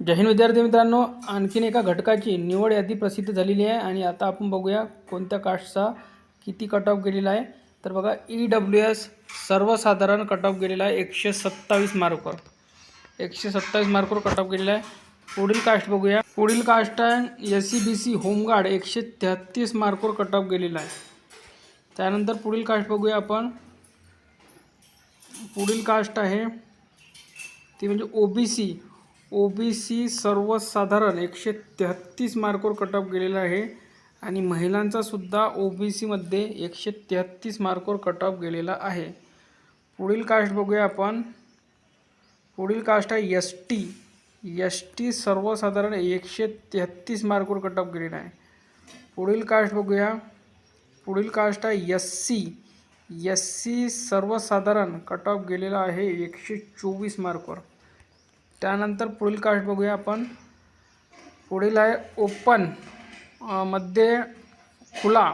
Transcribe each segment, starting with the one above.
जय हिंद विद्यार्थी मित्रांनो आणखीन एका घटकाची निवड यादी प्रसिद्ध झालेली आहे आणि आता आपण बघूया कोणत्या कास्टचा किती कट ऑफ गेलेला आहे. तर बघा ई डब्ल्यू एस सर्वसाधारण कट ऑफ गेलेला आहे एकशे सत्तावीस मार्कवर. एकशे सत्तावीस मार्कवर कट ऑफ गेलेला आहे. पुढील कास्ट बघूया. पुढील कास्ट आहे S C B C home guard एकशे तेहत्तीस मार्कवर कट ऑफ गेलेला आहे. त्यानंतर पुढील कास्ट बघूया आपण. पुढील कास्ट आहे ती म्हणजे O B C O B C सर्वसाधारण एकशे तेहत्तीस मार्कवर कट ऑफ गेलेला आहे. आणि महिलांचा सुद्धा ओ बी सीमध्ये एकशे तेहत्तीस मार्कवर कट ऑफ गेलेला आहे. पुढील कास्ट बघूया आपण. पुढील कास्ट आहे एस टी एस टी सर्वसाधारण एकशे तेहत्तीस मार्कवर कट ऑफ गेलेला आहे. पुढील कास्ट बघूया. पुढील कास्ट आहे एस सी एस सी सर्वसाधारण कट ऑफ गेलेला आहे एकशे चोवीस मार्कवर. त्यानंतर पुढील कास्ट बघूया आपण. पुढील आहे ओपनमध्ये खुला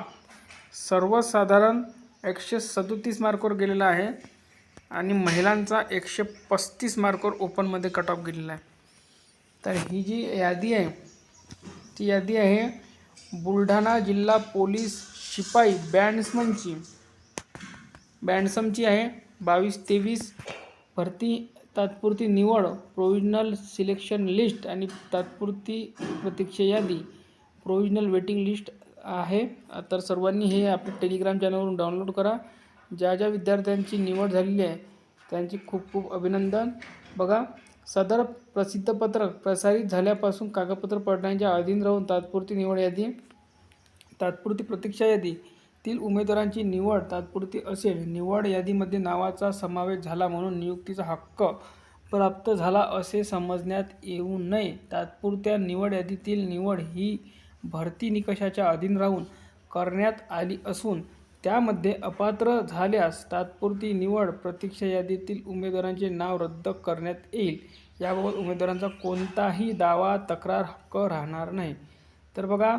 सर्वसाधारण एकशे सदोतीस मार्कवर गेलेला आहे आणि महिलांचा एकशे पस्तीस मार्कवर ओपनमध्ये कट ऑफ गेलेला आहे. तर ही जी यादी आहे ती यादी आहे बुलढाणा जिल्हा पोलीस शिपाई बँड्समनची. बँडसमची आहे बावीस तेवीस भरती तात्पुरती निवड प्रोविजनल सिलेक्शन लिस्ट आणि तात्पुरती प्रतीक्षा यादी. प्रोविजनल वेटिंग लिस्ट आहे. तर सर्वांनी हे आपल्या टेलिग्राम चॅनलवरून डाउनलोड करा. ज्या ज्या विद्यार्थ्यांची निवड झालेली आहे त्यांची खूप खूप अभिनंदन. बघा सदर प्रसिद्धपत्रक प्रसारित झाल्यापासून कागदपत्र पडण्याच्या अधीन राहून तात्पुरती निवड यादी तात्पुरती प्रतीक्षा यादी यादीतील उमेदवारांची निवड तात्पुरती असेल निवड यादीमध्ये नावाचा समावेश झाला म्हणून नियुक्तीचा हक्क प्राप्त झाला असे समजण्यात येऊ नये. तात्पुरत्या निवड यादीतील निवड ही भरती निकषाच्या अधीन राहून करण्यात आली असून त्यामध्ये अपात्र झाल्यास तात्पुरती निवड प्रतीक्षा यादीतील उमेदवारांचे नाव रद्द करण्यात येईल. याबाबत उमेदवारांचा कोणताही दावा तक्रार हक्क राहणार नाही. तर बघा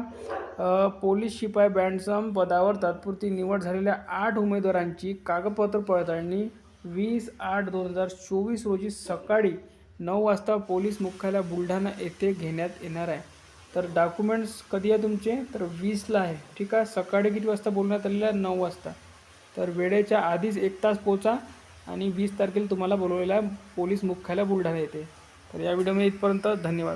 पोलीस शिपाई बँडसम पदावर तात्पुरती निवड झालेल्या आठ उमेदवारांची कागदपत्र पडताळणी वीस आठ दोन हजार चोवीस रोजी सकाळी नऊ वाजता पोलीस मुख्यालय बुलढाणा येथे घेण्यात येणार आहे. तर डॉक्युमेंट्स कधी आहे तुमचे? तर वीसला आहे. ठीक आहे? सकाळी किती वाजता बोलण्यात आलेलं आहे? नऊ वाजता. तर वेळेच्या आधीच एक तास पोचा आणि वीस तारखेला तुम्हाला बोलवलेला आहे पोलीस मुख्यालय बुलढाणा येथे. तर या व्हिडिओमध्ये इथपर्यंत धन्यवाद.